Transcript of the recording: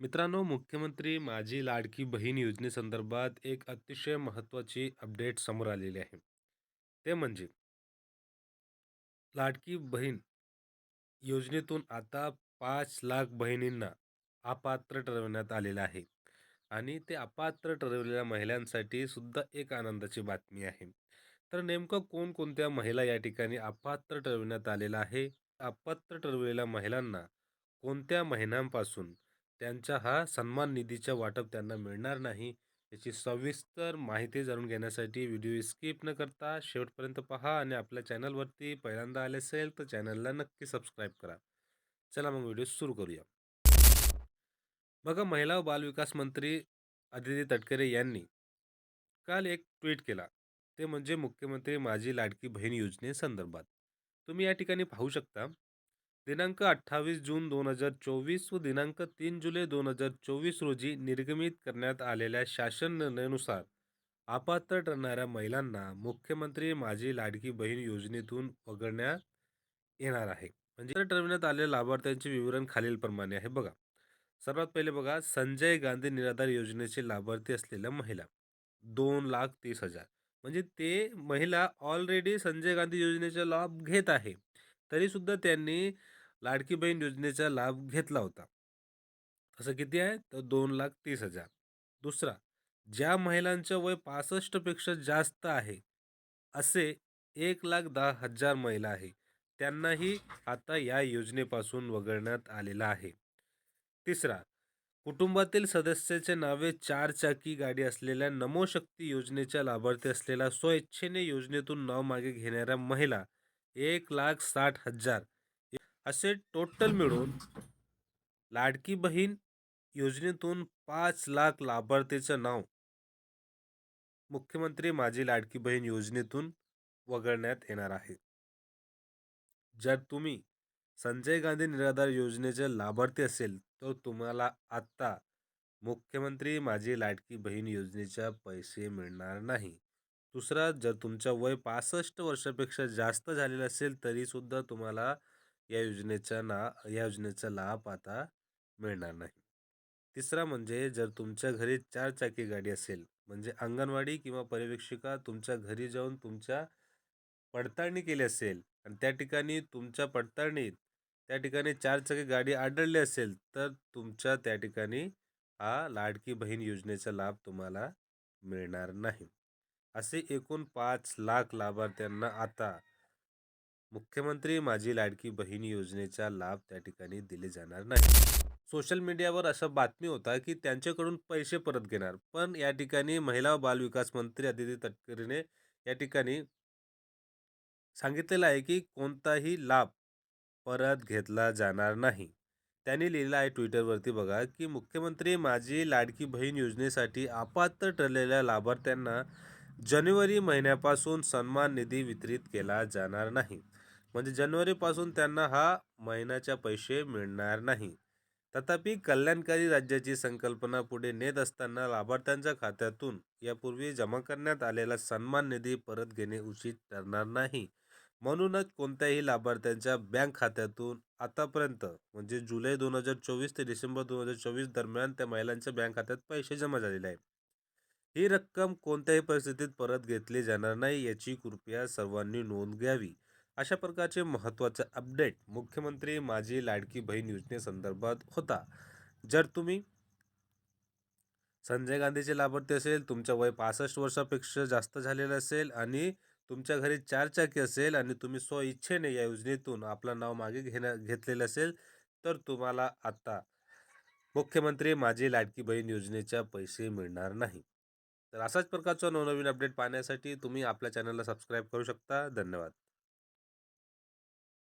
मित्रांनो, मुख्यमंत्री माझी लाडकी बहीण योजनेसंदर्भात एक अतिशय महत्त्वाची अपडेट समोर आलेली आहे. ते म्हणजे लाडकी बहीण योजनेतून आता पाच लाख बहिणींना अपात्र ठरवण्यात आलेलं आहे आणि ते अपात्र ठरवलेल्या महिलांसाठी सुद्धा एक आनंदाची बातमी आहे. तर नेमकं कोणकोणत्या महिला या ठिकाणी अपात्र ठरवण्यात आलेलं आहे? अपात्र ठरवलेल्या महिलांना कोणत्या महिन्यांपासून त्यांचा हा सन्मान निधीचा वाटप त्यांना मिळणार नाही, याची सविस्तर माहिती जाणून घेण्यासाठी व्हिडिओ स्किप न करता शेवटपर्यंत पहा आणि आपल्या चॅनलवरती पहिल्यांदा आले असेल तर चॅनलला नक्की सबस्क्राईब करा. चला मग व्हिडिओ सुरू करूया. बघा महिला व बालविकास मंत्री आदिती तटकरे यांनी काल एक ट्विट केला. ते म्हणजे मुख्यमंत्री माझी लाडकी बहीण योजनेसंदर्भात. तुम्ही या ठिकाणी पाहू शकता दिनांक अठ्ठावीस जून दोन हजार चोवीस व दिनांक तीन जुलै दोन हजार चोवीस रोजी निर्गमित करण्यात आलेल्या शासन निर्णयानुसार अपात्र ठरणाऱ्या महिलांना मुख्यमंत्री माझी लाडकी बहीण योजनेतून वगळण्यात येणार आहे. म्हणजे ठरवण्यात आलेल्या लाभार्थ्यांचे विवरण खालीलप्रमाणे आहे बघा. सर्वात पहिले बघा संजय गांधी निराधार योजनेचे लाभार्थी असलेल्या महिला दोन लाख तीस हजार म्हणजे ते महिला ऑलरेडी संजय गांधी योजनेचा लाभ घेत आहे तरीसुद्धा त्यांनी लाडकी बहीण योजनेचा लाभ घेतला होता. असं किती आहे? तर दोन लाख तीस हजार. दुसरा ज्या महिलांचं वय पासष्टपेक्षा जास्त आहे असे एक लाख दहा हजार महिला आहे. त्यांनाही आता या योजनेपासून वगळण्यात आलेला आहे. तिसरा कुटुंबातील सदस्याचे नावे चार चाकी गाडी असलेल्या नमोशक्ती योजनेच्या लाभार्थी असलेला स्वइच्छेने योजनेतून नाव मागे घेणाऱ्या महिला एक लाख साठ हजार असे टोटल मिळून लाडकी बहीण योजनेतून पाच लाख लाभार्थीचं नाव मुख्यमंत्री माझी लाडकी बहीण योजनेतून वगळण्यात येणार आहे. जर तुम्ही संजय गांधी निराधार योजनेचे लाभार्थी असेल तर तुम्हाला आत्ता मुख्यमंत्री माझी लाडकी बहीण योजनेच्या पैसे मिळणार नाही. दुसरा जर तुमचं वय पासष्ट वर्षापेक्षा जास्त झालेलं असेल तरीसुद्धा तुम्हाला या योजनेचा ना या योजनेचा लाभ आता मिळणार नाही. तिसरा म्हणजे जर तुमच्या घरी चार चाकी गाडी असेल म्हणजे अंगणवाडी किंवा पर्यवेक्षिका तुमच्या घरी जाऊन तुमच्या पडताळणी केली असेल आणि त्या ठिकाणी तुमच्या पडताळणीत त्या ठिकाणी चार चाकी गाडी आढळली असेल तर तुमच्या त्या ठिकाणी हा लाडकी बहीण योजनेचा लाभ तुम्हाला मिळणार नाही. असे एकूण पाच लाख लाभार्थ्यांना आता मुख्यमंत्री माझी लाडकी बहीण योजनेचा लाभ त्या ठिकाणी दिले जाणार नाही. सोशल मीडियावर अशा बातमी होता की त्यांच्याकडून पैसे परत घेणार. पण या ठिकाणी महिला बाल बालविकास मंत्री अदिती तटकरेने या ठिकाणी सांगितलेलं आहे की कोणताही लाभ परत घेतला जाणार नाही. त्यांनी लिहिलं आहे ट्विटरवरती बघा की मुख्यमंत्री माझी लाडकी बहीण योजनेसाठी अपात्र ठरलेल्या लाभार्थ्यांना जानेवारी महिन्यापासून सन्मान निधी वितरित केला जाणार नाही. म्हणजे जानेवारीपासून त्यांना हा महिन्याच्या पैसे मिळणार नाही. तथापि कल्याणकारी राज्याची संकल्पना पुढे नेत असताना लाभार्थ्यांच्या खात्यातून यापूर्वी जमा करण्यात आलेला सन्मान निधी परत घेणे उचित ठरणार नाही. म्हणूनच कोणत्याही लाभार्थ्यांच्या बँक खात्यातून आतापर्यंत म्हणजे जुलै दोन हजार चोवीस ते डिसेंबर दोन हजार चोवीस दरम्यान त्या महिलांच्या बँक खात्यात पैसे जमा झालेले आहे ही रक्कम कोणत्याही परिस्थितीत परत घेतली जाणार नाही याची कृपया सर्वांनी नोंद घ्यावी. अशा प्रकारचे महत्त्वाचे अपडेट मुख्यमंत्री माझी लाडकी बहीण योजनेसंदर्भात होता. जर तुम्ही संजय गांधीचे लाभार्थी असेल तुमचं वय पासष्ट वर्षापेक्षा जास्त झालेलं असेल आणि तुमच्या घरी चार चाकी असेल आणि तुम्ही स्वइच्छेने या योजनेतून आपलं नाव मागे घेण्या घेतलेलं असेल तर तुम्हाला आता मुख्यमंत्री माझी लाडकी बहीण योजनेच्या पैसे मिळणार नाही. तर असाच प्रकारचा नवनवीन अपडेट पाहण्यासाठी तुम्ही आपल्या चॅनलला सबस्क्राईब करू शकता. धन्यवाद.